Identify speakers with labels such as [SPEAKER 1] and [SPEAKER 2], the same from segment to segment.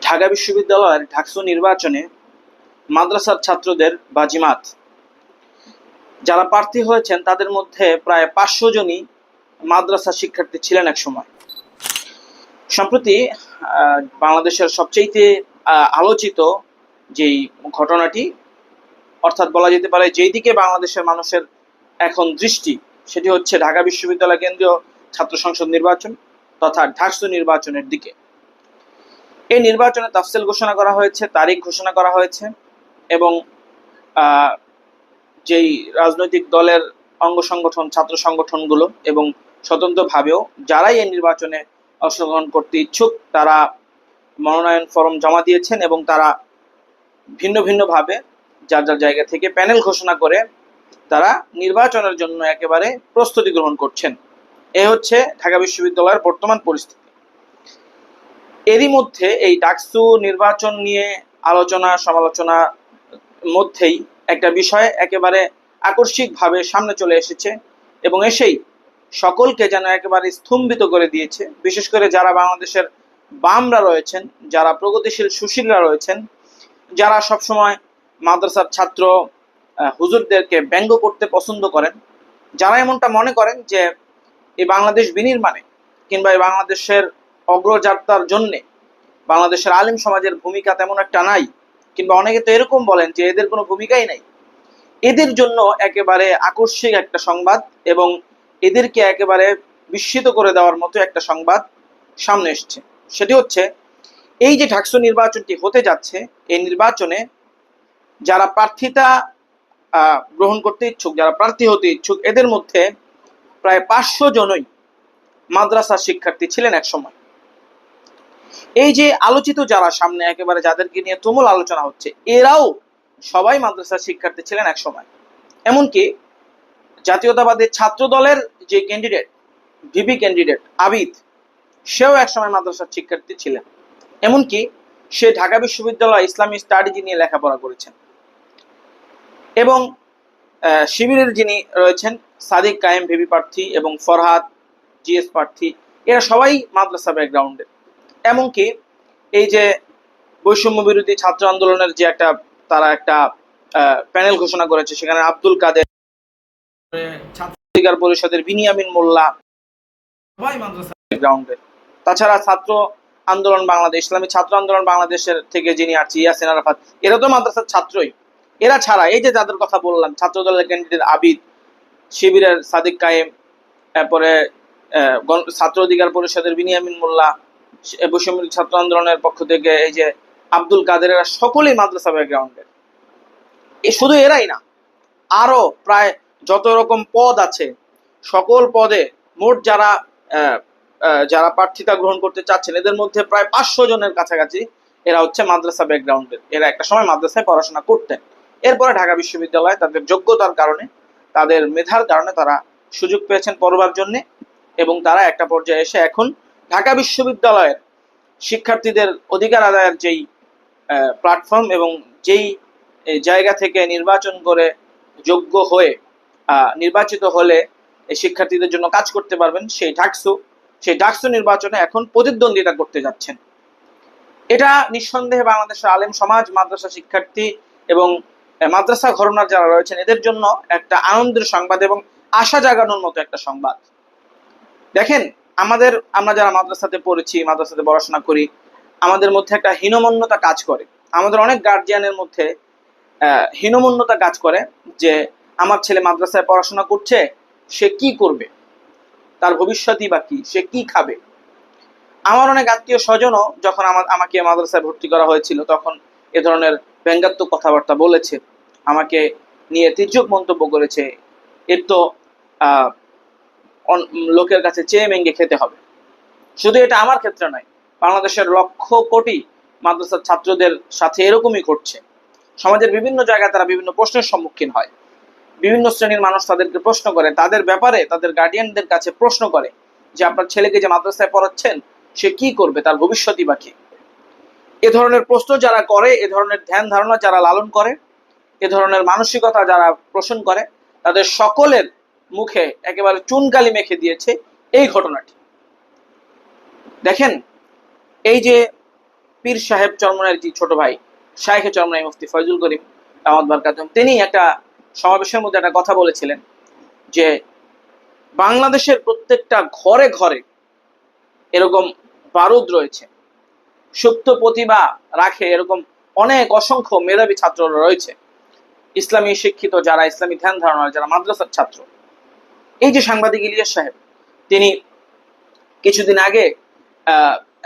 [SPEAKER 1] ঢাকা বিশ্ববিদ্যালয়ের ঢাকসু নির্বাচনে মাদ্রাসার ছাত্রদের বাজিমাত। যারা প্রার্থী হয়েছেন, তাদের মধ্যে প্রায় পাঁচশো জনই মাদ্রাসা শিক্ষার্থী ছিলেন এক সময়। সম্প্রতি বাংলাদেশের সবচেয়ে আলোচিত যেই ঘটনাটি, অর্থাৎ বলা যেতে পারে যেই দিকে বাংলাদেশের মানুষের এখন দৃষ্টি, সেটি হচ্ছে ঢাকা বিশ্ববিদ্যালয় কেন্দ্রীয় ছাত্র সংসদ নির্বাচন তথা ঢাকসু নির্বাচনের দিকে। এই নির্বাচনে তাফসিল ঘোষণা করা হয়েছে, তারিখ ঘোষণা করা হয়েছে এবং যেই রাজনৈতিক দলের অঙ্গ সংগঠন, ছাত্র সংগঠনগুলো এবং স্বতন্ত্রভাবেও যারাই এই নির্বাচনে অংশগ্রহণ করতে ইচ্ছুক, তারা মনোনয়ন ফরম জমা দিয়েছেন এবং তারা ভিন্ন ভিন্নভাবে যার যার জায়গা থেকে প্যানেল ঘোষণা করে তারা নির্বাচনের জন্য একেবারে প্রস্তুতি গ্রহণ করছেন। এ হচ্ছে ঢাকা বিশ্ববিদ্যালয়ের বর্তমান পরিস্থিতি। এরই মধ্যে এই ডাকসু নির্বাচন নিয়ে আলোচনা, সমালোচনা মধ্যেই একটা বিষয় একেবারে আকস্মিকভাবে সামনে চলে এসেছে এবং এসেই সকলকে যেন একেবারে স্তম্ভিত করে দিয়েছে। বিশেষ করে যারা বাংলাদেশের বামরা রয়েছেন, যারা প্রগতিশীল সুশীলরা রয়েছেন, যারা সবসময় মাদ্রাসার ছাত্র হুজুরদেরকে ব্যঙ্গ করতে পছন্দ করেন, যারা এমনটা মনে করেন যে এই বাংলাদেশ বিনির্মাণে কিংবা এই বাংলাদেশের অগ্রযাত্রার জন্যে। বাংলাদেশের আলিম সমাজের ভূমিকা তেমন একটা নাই, কিংবা অনেকে তো এরকম বলেন যে এদের কোনো ভূমিকাই নাই। এদের জন্য একেবারে আকস্মিক একটা সংবাদ এবং এদেরকে একেবারে বিস্মিত করে দেওয়ার মতো একটা সংবাদ সামনে এসছে। সেটি হচ্ছে, এই যে ঢাকসু নির্বাচনটি হতে যাচ্ছে, এই নির্বাচনে যারা প্রার্থিতা গ্রহণ করতে ইচ্ছুক, যারা প্রার্থী হতে ইচ্ছুক, এদের মধ্যে প্রায় পাঁচশো জনই মাদ্রাসার শিক্ষার্থী ছিলেন এক সময় এই যে আলোচিত যারা সামনে একেবারে যাদেরকে নিয়ে তুমুল আলোচনা হচ্ছে, এরাও সবাই মাদ্রাসার শিক্ষার্থী ছিলেন এক সময়। এমনকি জাতীয়তাবাদী ছাত্র দলের যে ক্যান্ডিডেট ভিপি ক্যান্ডিডেট আবিদ, সেও একসময় মাদ্রাসার শিক্ষার্থী ছিলেন। এমনকি সে ঢাকা বিশ্ববিদ্যালয় ইসলামী স্টাডিজ নিয়ে লেখাপড়া করেছেন। এবং শিবিরের যিনি রয়েছেন, সাদিক কায়েম ভিপি প্রার্থী এবং ফরহাদ জিএস প্রার্থী, এরা সবাই মাদ্রাসা ব্যাকগ্রাউন্ডের এমনকি এই যে বৈষম্য বিরোধী ছাত্র আন্দোলনের যে একটা, তারা একটা প্যানেল ঘোষণা করেছে, সেখানে আব্দুল কাদের ছাত্র পরিষদের বিনিয়ামিন মোল্লা ব্যাকগ্রাউন্ডের তাছাড়া ছাত্র আন্দোলন বাংলাদেশ, ইসলামী ছাত্র আন্দোলন বাংলাদেশের থেকে যিনি আছে ইয়াসিন আরাফাত, এরা তো মাদ্রাসার ছাত্রই। এরা ছাড়া, এই যে যাদের কথা বললাম ছাত্র দলের ক্যান্ডিডেট আবিদ, শিবিরের সাদিক কায়েম, তারপরে ছাত্র অধিকার পরিষদের বিনিয়ামিন মোল্লা বৈষম্য ছাত্র আন্দোলনের পক্ষ থেকে এই যে আব্দুল কাদের এরা সকলেই মাদ্রাসা ব্যাকগ্রাউন্ডের এ শুধু এরাই না, আরও প্রায় যত রকম পদ আছে, সকল পদে মোট যারা যারা প্রার্থিতা গ্রহণ করতে চাচ্ছেন, এদের মধ্যে প্রায় পাঁচশো জনের কাছাকাছি এরা হচ্ছে মাদ্রাসা ব্যাকগ্রাউন্ডের এরা একটা সময় মাদ্রাসায় পড়াশোনা করতেন। এরপরে ঢাকা বিশ্ববিদ্যালয়ে তাদের যোগ্যতার কারণে, তাদের মেধার কারণে তারা সুযোগ পেয়েছেন পড়বার জন্য এবং তারা একটা পর্যায়ে এসে এখন ঢাকা বিশ্ববিদ্যালয়ের শিক্ষার্থীদের অধিকার আদায়ের যেই প্ল্যাটফর্ম এবং যেই জায়গা থেকে নির্বাচন করে যোগ্য হয়ে নির্বাচিত হলে শিক্ষার্থীদের জন্য কাজ করতে পারবেন সেই ডাকসু সেই ডাকসু নির্বাচনে এখন প্রতিদ্বন্দ্বিতা করতে যাচ্ছেন। এটা নিঃসন্দেহে বাংলাদেশের আলেম সমাজ, মাদ্রাসা শিক্ষার্থী এবং মাদ্রাসা ঘরনার যারা রয়েছেন, এদের জন্য একটা আনন্দের সংবাদ এবং আশা জাগানোর মতো একটা সংবাদ। দেখেন আমাদের, আমরা যারা মাদ্রাসাতে পড়েছি, মাদ্রাসাতে পড়াশোনা করি, আমাদের মধ্যে একটা হীনমন্যতা কাজ করে। আমাদের অনেক গার্জিয়ানের মধ্যে হীনমন্যতা কাজ করে যে, আমার ছেলে মাদ্রাসায় পড়াশোনা করছে, সে কি করবে? তার ভবিষ্যতই বা কি? সে কি খাবে? আমার অনেক আত্মীয় স্বজনও যখন আমার, আমাকে মাদ্রাসায় ভর্তি করা হয়েছিল, তখন এ ধরনের ব্যঙ্গাত্মক কথাবার্তা বলেছে, আমাকে নিয়ে তির্যক মন্তব্য করেছে। এর তো লোকের কাছে চেয়ে মেঙ্গে খেতে হবে। শুধু এটা আমার ক্ষেত্রে নয়, বাংলাদেশের লক্ষ কোটি মাদ্রাসার ছাত্রদের সাথে এরকমই করছে সমাজের বিভিন্ন জায়গায় তারা বিভিন্ন প্রশ্নের সম্মুখীন হয়। বিভিন্ন শ্রেণির মানুষ তাদেরকে প্রশ্ন করে, তাদের ব্যাপারে তাদের গার্ডিয়ানদের কাছে প্রশ্ন করে যে আপনার ছেলেকে যে মাদ্রাসায় পড়াচ্ছেন, সে কি করবে, তার ভবিষ্যৎই বা কি? এ ধরনের প্রশ্ন যারা করে, এ ধরনের ধ্যান ধারণা যারা লালন করে, এ ধরনের মানসিকতা যারা পোষণ করে, তাদের সকলের মুখে একেবারে চুনকালি মেখে দিয়েছে এই ঘটনাটি। দেখেন, এই যে পীর সাহেব চরমনের যে ছোট ভাই শাহেখে চরমনাই মুফতি ফয়জুল করিম আহমদ বারকাতুম, তিনি একটা সমাবেশের মধ্যে একটা কথা বলেছিলেন যে বাংলাদেশের প্রত্যেকটা ঘরে ঘরে এরকম বারুদ রয়েছে। সুপ্ত প্রতিভা রাখে এরকম অনেক অসংখ্য মেধাবী ছাত্ররা রয়েছে। ইসলামী শিক্ষিত যারা, ইসলামী ধ্যান ধারণা যারা, মাদ্রাসার ছাত্র এই যে সাংবাদিক ইলিয়াস সাহেব, তিনি কিছুদিন আগে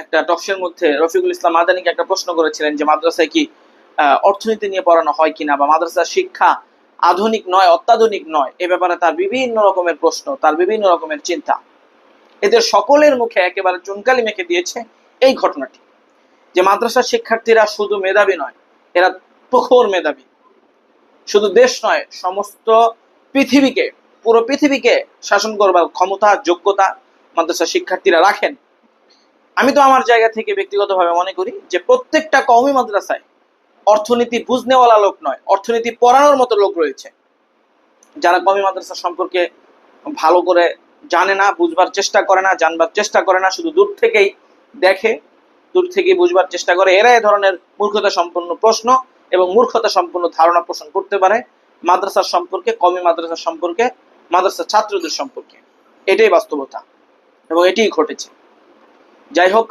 [SPEAKER 1] একটা টকশের মধ্যে রফিকুল ইসলাম মাদানিকে একটা প্রশ্ন করেছিলেন যে মাদ্রাসায় কি অর্থনীতি নিয়ে পড়ানো হয় কিনা বা মাদ্রাসার শিক্ষা আধুনিক নয়, অত্যাধুনিক নয়, এ ব্যাপারে তার বিভিন্ন রকমের প্রশ্ন, তার বিভিন্ন রকমের চিন্তা। এদের সকলের মুখে একেবারে চুনকালি মেখে দিয়েছে এই ঘটনাটি, যে মাদ্রাসার শিক্ষার্থীরা শুধু মেধাবী নয়, এরা প্রখর মেধাবী। শুধু দেশ নয়, সমস্ত পৃথিবীকে পুরো পৃথিবীকে শাসন করবার ক্ষমতা, যোগ্যতা মাদ্রাসা শিক্ষার্থীরা রাখেন। আমি তো আমার জায়গা থেকে ব্যক্তিগতভাবে মনে করি যে প্রত্যেকটা কওমি মাদ্রাসায় অর্থনীতি বুঝনেওয়ালা লোক নয়, অর্থনীতি পড়ানোর মতো লোক রয়েছে। যারা কওমি মাদ্রাসা সম্পর্কে ভালো করে জানে না, বুঝবার চেষ্টা করে না, জানবার চেষ্টা করে না, শুধু দূর থেকেই দেখে, দূর থেকেই বুঝবার চেষ্টা করে, এরা এ ধরনের মূর্খতা সম্পন্ন প্রশ্ন এবং মূর্খতা সম্পন্ন ধারণা পোষণ করতে পারে। মাদ্রাসার সম্পর্কে কমি মাদ্রাসার সম্পর্কে মাদ্রাসার ছাত্রদের সম্পর্কে। এটাই বাস্তবতা এবং এটিই ঘটেছে। যাই হোক,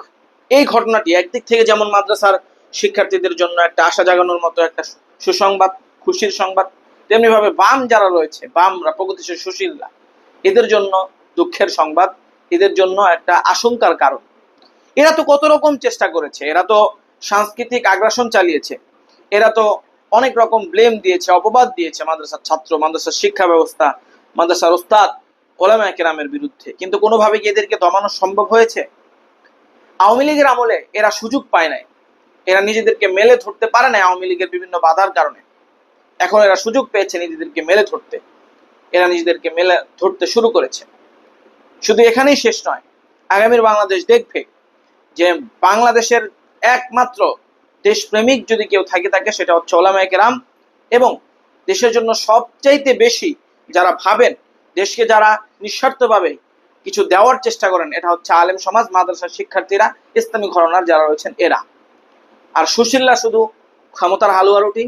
[SPEAKER 1] এই ঘটনাটি একদিক থেকে যেমন মাদ্রাসার শিক্ষার্থীদের জন্য একটা আশা জাগানোর মতো একটা সুসংবাদ, খুশির সংবাদ তেমনি ভাবে বাম যারা রয়েছে, বামরা, প্রগতিশীল সুশীলরা, এদের জন্য দুঃখের সংবাদ, এদের জন্য একটা আশঙ্কার কারণ। এরা তো কত রকম চেষ্টা করেছে, এরা তো সাংস্কৃতিক আগ্রাসন চালিয়েছে, এরা তো অনেক রকম ব্লেম দিয়েছে, অপবাদ দিয়েছে মাদ্রাসার ছাত্র, মাদ্রাসার শিক্ষা ব্যবস্থা মাদ্রাসার ওস্তাদ ওলামা কেরামের বিরুদ্ধে। কিন্তু কোনোভাবে কি এদেরকে দমানো সম্ভব হয়েছে? আওয়ামী লীগের আমলে এরা সুযোগ পায় নাই। এরা নিজেদেরকে মেলে ধরতে পারে না আওয়ামী লীগের বিভিন্ন বাধার কারণে। এখন এরা সুযোগ পেয়েছে নিজেদেরকে মেলে ধরতে। এরা নিজেদেরকে মেলে ধরতে শুরু করেছে। শুধু এখানেই শেষ নয়, আগামীর বাংলাদেশ দেখবে যে বাংলাদেশের একমাত্র দেশপ্রেমিক যদি কেউ থাকে থাকে সেটা হচ্ছে ওলামায়ে কেরাম এবং দেশের জন্য সবচাইতে বেশি যারা ভাবেন দেশকে যারা নিঃস্বার্থভাবে কিছু দেওয়ার চেষ্টা করেন, এটা হচ্ছে আলেম সমাজ, মাদ্রাসার শিক্ষার্থীরা, ইসলামী ঘরনার যারা রয়েছেন এরা। আর সুশীলরা শুধু ক্ষমতার হালুয়া রুটি,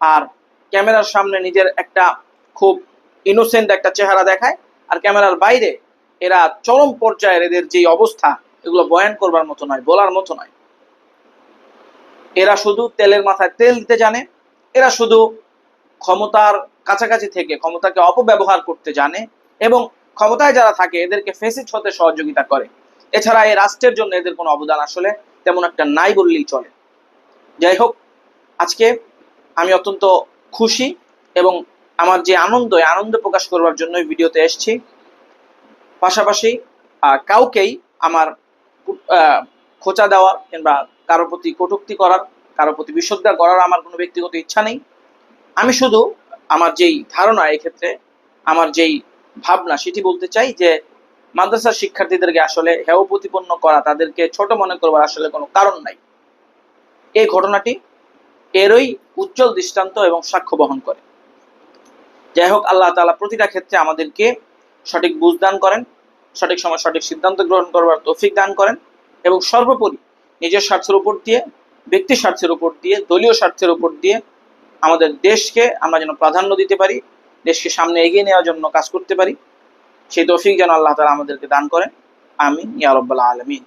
[SPEAKER 1] আর ক্যামেরার সামনে নিজের একটা খুব ইনোসেন্ট একটা চেহারা দেখায়, আর ক্যামেরার বাইরে এরা চরম পর্যায়ের এদের যে অবস্থা, এগুলো বয়ান করবার মতো নয়, বলার মতো নয়। এরা শুধু তেলের মাথায় তেল দিতে জানে, এরা শুধু ক্ষমতার কাছাকাছি থেকে ক্ষমতাকে অপব্যবহার করতে জানে এবং ক্ষমতায় যারা থাকে এদেরকে ফেসিট হতে সহযোগিতা করে। এছাড়া এই রাষ্ট্রের জন্য এদের কোনো অবদান আসলে তেমন একটা নাই বললেই চলে। যাই হোক, আজকে আমি অত্যন্ত খুশি এবং আমার যে আনন্দ আনন্দ প্রকাশ করবার জন্য ভিডিওতে এসেছি। পাশাপাশি কাউকেই আমার খোঁচা দেওয়া কিংবা কারও প্রতি কটুক্তি করার, কারও প্রতি বিশ্বদ্বার করার আমার কোনো ব্যক্তিগত ইচ্ছা নেই। আমি শুধু আমার যেই ধারণা এক্ষেত্রে, আমার যেই ভাবনা সেটি বলতে চাই যে, মাদ্রাসার শিক্ষার্থীদেরকে আসলে হেয় প্রতিপন্ন করা, তাদেরকে ছোট মনে করবার আসলে কোনো কারণ নাই। এই ঘটনাটি এরই উজ্জ্বল দৃষ্টান্ত এবং সাক্ষ্য বহন করে। যাই হোক, আল্লাহ তাআলা প্রতিটা ক্ষেত্রে আমাদেরকে সঠিক বুঝ দান করেন, সঠিক সময় সঠিক সিদ্ধান্ত গ্রহণ করবার তৌফিক দান করেন এবং সর্বোপরি নিজের স্বার্থের উপর দিয়ে ব্যক্তি স্বার্থের উপর দিয়ে, দলীয় স্বার্থের উপর দিয়ে আমাদের দেশকে আমরা যেন প্রাধান্য দিতে পারি, দেশকে সামনে এগিয়ে নেওয়ার জন্য কাজ করতে পারি। সেই তৌফিক যেন আল্লাহ তালা আমাদেরকে দান করেন। আমি ইয়া রাব্বাল আলামিন।